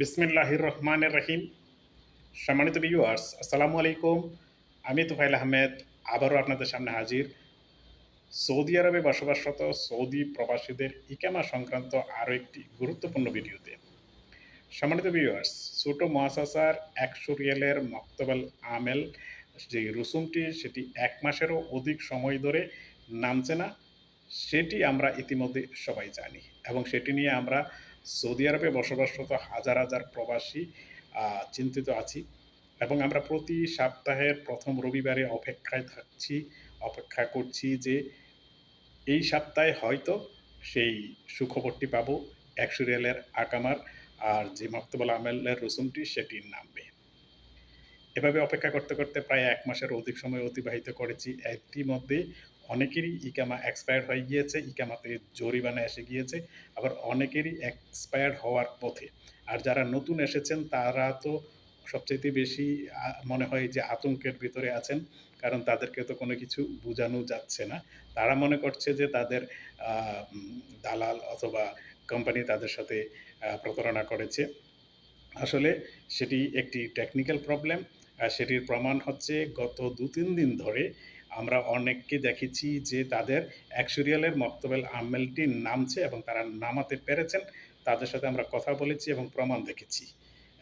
বিসমিল্লাহির রহমানের রহিম সম্মানিত ভিউয়ার্স আসসালামু আলাইকুম। আমি তুফাইল আহমেদ, আবারও আপনাদের সামনে হাজির। সৌদি আরবে বসবাসরত সৌদি প্রবাসীদের ইকামা সংক্রান্ত আরও একটি গুরুত্বপূর্ণ ভিডিওতে। সম্মানিত ভিউয়ার্স ছোট মহাসাসার একশো রিয়ালের মক্তবাল আমেল, যে রসুমটি, সেটি এক মাসেরও অধিক সময় ধরে নামছে না, সেটি আমরা ইতিমধ্যে সবাই জানি। এবং সেটি নিয়ে আমরা সৌদি আরবে বসবাসরত হাজার হাজার প্রবাসী চিন্তিত আছি এবং আমরা প্রতি সপ্তাহের প্রথম রবিবারে অপেক্ষায় থাকছি, অপেক্ষা করছি যে এই সপ্তাহে হয়তো সেই সুখবরটি পাবো, একশো রিয়ালের আকামার আর যে মক্তবল আমেলের রসুমটি সেটি নামবে। এভাবে অপেক্ষা করতে করতে প্রায় এক মাসের অধিক সময় অতিবাহিত করেছি। ইতিমধ্যে অনেকেরই ইকামা এক্সপায়ার হয়ে গিয়েছে, ইকামাতে জরিমানা এসে গিয়েছে, আবার অনেকেরই এক্সপায়ার হওয়ার পথে। আর যারা নতুন এসেছেন, তারা তো সবচেয়ে বেশি মনে হয় যে আতঙ্কের ভিতরে আছেন, কারণ তাদেরকে তো কোনো কিছু বোঝানো যাচ্ছে না। তারা মনে করছে যে তাদের দালাল অথবা কোম্পানি তাদের সাথে প্রতারণা করেছে। আসলে সেটি একটি টেকনিক্যাল প্রবলেম সেটির প্রমাণ হচ্ছে গত দু তিন দিন ধরে আমরা অনেককে দেখেছি যে তাদের অ্যাকচুরিয়ালের মক্তবেল আমেলটি নামছে এবং তারা নামাতে পেরেছেন। তাদের সাথে আমরা কথা বলেছি এবং প্রমাণ দেখেছি।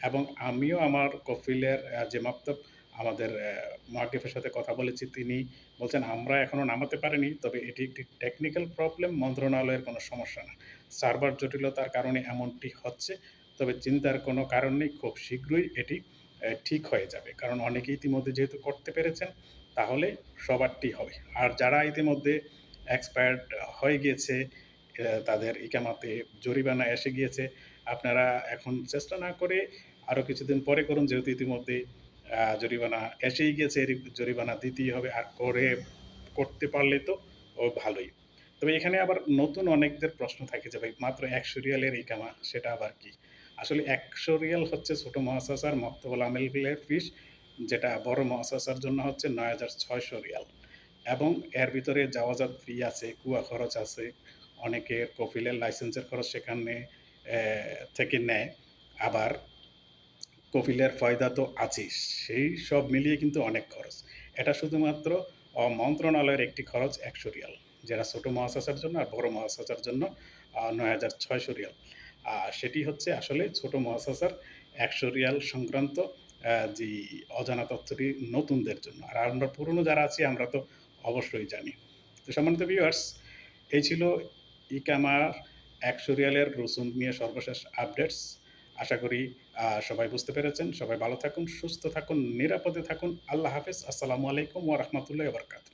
এবং আমিও আমার কফিলের যে মক্তব, আমাদের মার্কেফের সাথে কথা বলেছি, তিনি বলছেন, আমরা এখনও নামাতে পারিনি, তবে এটি একটি টেকনিক্যাল প্রবলেম মন্ত্রণালয়ের কোনো সমস্যা না। সার্ভার জটিলতার কারণে এমনটি হচ্ছে, তবে চিন্তার কোনো কারণ নেই, খুব শীঘ্রই এটি ঠিক হয়ে যাবে। কারণ অনেকে ইতিমধ্যে যেহেতু করতে পেরেছেন, তাহলে সবারটি হবে। আর যারা ইতিমধ্যে এক্সপায়ার্ড হয়ে গিয়েছে তাদের ইকামাতে জরিমানা এসে গিয়েছে, আপনারা এখন চেষ্টা না করে আরও কিছুদিন পরে করুন, যেহেতু ইতিমধ্যে জরিমানা এসেই গিয়েছে জরিমানা দিতেই হবে। আর করে, করতে পারলে তো ও ভালোই। তবে এখানে আবার নতুন অনেকদের প্রশ্ন থাকে যে, ভাই, মাত্র একশো রিয়ালের ইকামা, সেটা আবার কি? আসলে একশো রিয়াল হচ্ছে ছোট মহাসাসার মক্তবল আমেলের ফিস যেটা বড় মহাসাসার জন্য হচ্ছে নয় হাজার ছয়শো রিয়াল। এবং এর ভিতরে যাওয়াজাত ফি আছে, কুয়া খরচ আছে অনেকের কফিলের লাইসেন্সের খরচ সেখানে থেকে নেয়। আবার কফিলের ফয়দা তো আছেই, সেই সব মিলিয়ে কিন্তু অনেক খরচ। এটা শুধুমাত্র মন্ত্রণালয়ের একটি খরচ একশো রিয়াল, যেটা ছোটো মহাসাসার জন্য আর বড় মহাসাসার জন্য নয় হাজার ছয়শো রিয়াল। সেটি হচ্ছে আসলে ছোট মহাসাসার একশো রিয়াল সংক্রান্ত যে অজানা তথ্যটি নতুনদের জন্য। আর আমরা পুরনো যারা আছি, আমরা তো অবশ্যই জানি। তো সম্মানিত ভিউয়ার্স এই ছিল ইকামার একশো রিয়ালের রসুন নিয়ে সর্বশেষ আপডেটস আশা করি সবাই বুঝতে পেরেছেন। সবাই ভালো থাকুন, সুস্থ থাকুন, নিরাপদে থাকুন। আল্লাহ হাফেজ। আসসালামু আলাইকুম ওয়া বারাকাতুহু।